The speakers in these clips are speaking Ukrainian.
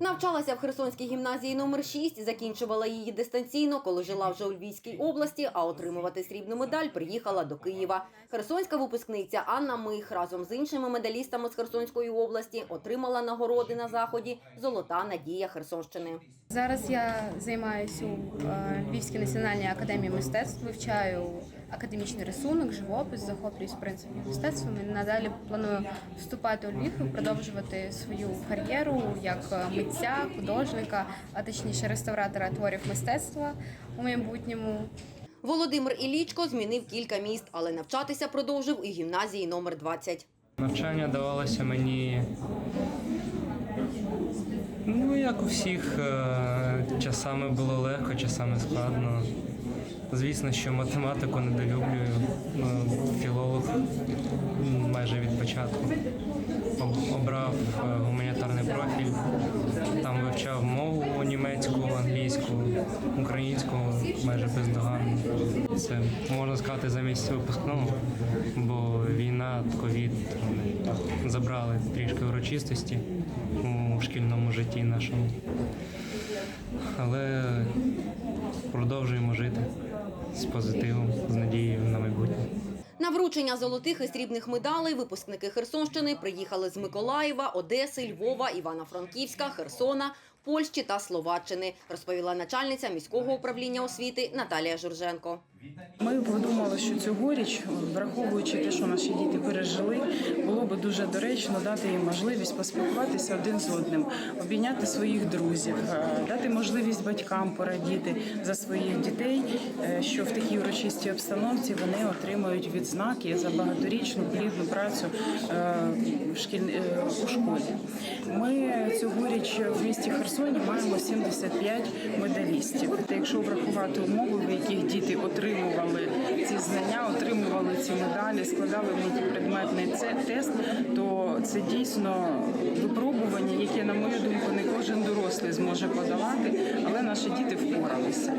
Навчалася в Херсонській гімназії номер 6, закінчувала її дистанційно, коли жила вже у Львівській області, а отримувати срібну медаль приїхала до Києва. Херсонська випускниця Анна Мих разом з іншими медалістами з Херсонської області отримала нагороди на заході Золота надія Херсонщини. Зараз я займаюся у е, Львівській національній академії мистецтв, вивчаю академічний рисунок, живопис, захоплююсь в принципі мистецтвом. Надалі планую вступати у Львів і продовжувати свою кар'єру як е, митця, художника, а точніше реставратора творів мистецтва у майбутньому. Володимир Ілічко змінив кілька міст, але навчатися продовжив у гімназії номер 20. Навчання давалося мені. Ну, як у всіх, е, часами було легко, часами складно. Звісно, що математику недолюблюю. Ну, Філолог майже від початку. Обрав е, гуманітарний профіль, вивчав мову німецьку, англійську, українську майже бездоганно. Це можна сказати замість випускного, бо війна, ковід забрали трішки урочистості у шкільному житті нашому. Але продовжуємо жити з позитивом, з надією на майбутнє. На вручення золотих і срібних медалей випускники Херсонщини приїхали з Миколаєва, Одеси, Львова, Івано-Франківська, Херсона, Польщі та Словаччини, розповіла начальниця міського управління освіти Наталія Журженко. Ми подумали, що цьогоріч, враховуючи те, що наші діти пережили, було би дуже доречно дати їм можливість поспілкуватися один з одним, обійняти своїх друзів, е, дати можливість батькам порадіти за своїх дітей, е, що в такій урочистій обстановці вони отримують відзнаки за багаторічну плідну працю е, у школі. Ми цьогоріч в місті Херсоні маємо 75 медалістів. Та якщо врахувати умови, в яких діти отримували ці знання, отримували ці медалі, складали мультипредметний це тест, то це дійсно випробування, яке, на мою думку, не кожен дорослий зможе подолати, але наші діти впоралися.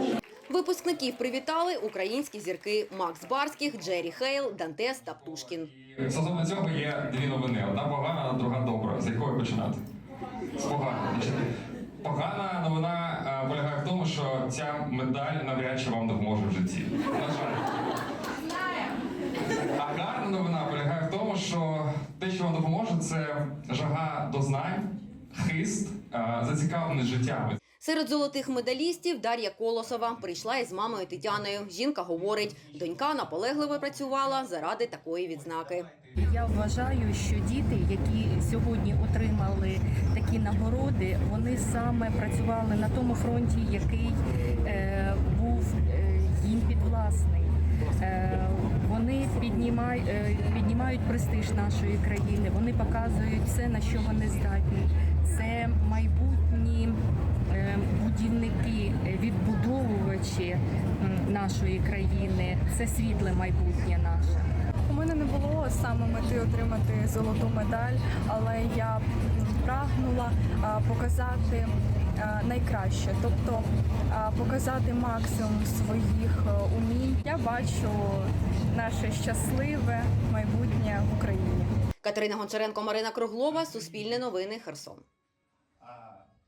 Випускників привітали українські зірки Макс Барських, Джері Хейл, Дантес та Птушкін. Стосовно цього є дві новини: одна погана, друга добра. З якої починати? З Погана новина е, полягає в тому, що ця медаль навряд чи вам допоможе в житті. На жаль. А гарна новина полягає в тому, що те, що вам допоможе, це жага до знань, хист, е, зацікавленість життям. Серед золотих медалістів Дар'я Колосова прийшла із мамою Тетяною. Жінка говорить, донька наполегливо працювала заради такої відзнаки. Я вважаю, що діти, які сьогодні отримали такі нагороди, вони саме працювали на тому фронті, який е, був е, їм підвласний. Е, вони піднімають, е, піднімають престиж нашої країни, вони показують все, на що вони здатні. Це майбутні е, будівники, відбудовувачі нашої країни. Це світле майбутнє наше. У мене не було саме мети отримати золоту медаль, але я прагнула показати найкраще, тобто показати максимум своїх умінь. Я бачу наше щасливе майбутнє в Україні. Катерина Гончаренко, Марина Круглова, Суспільне новини, Херсон.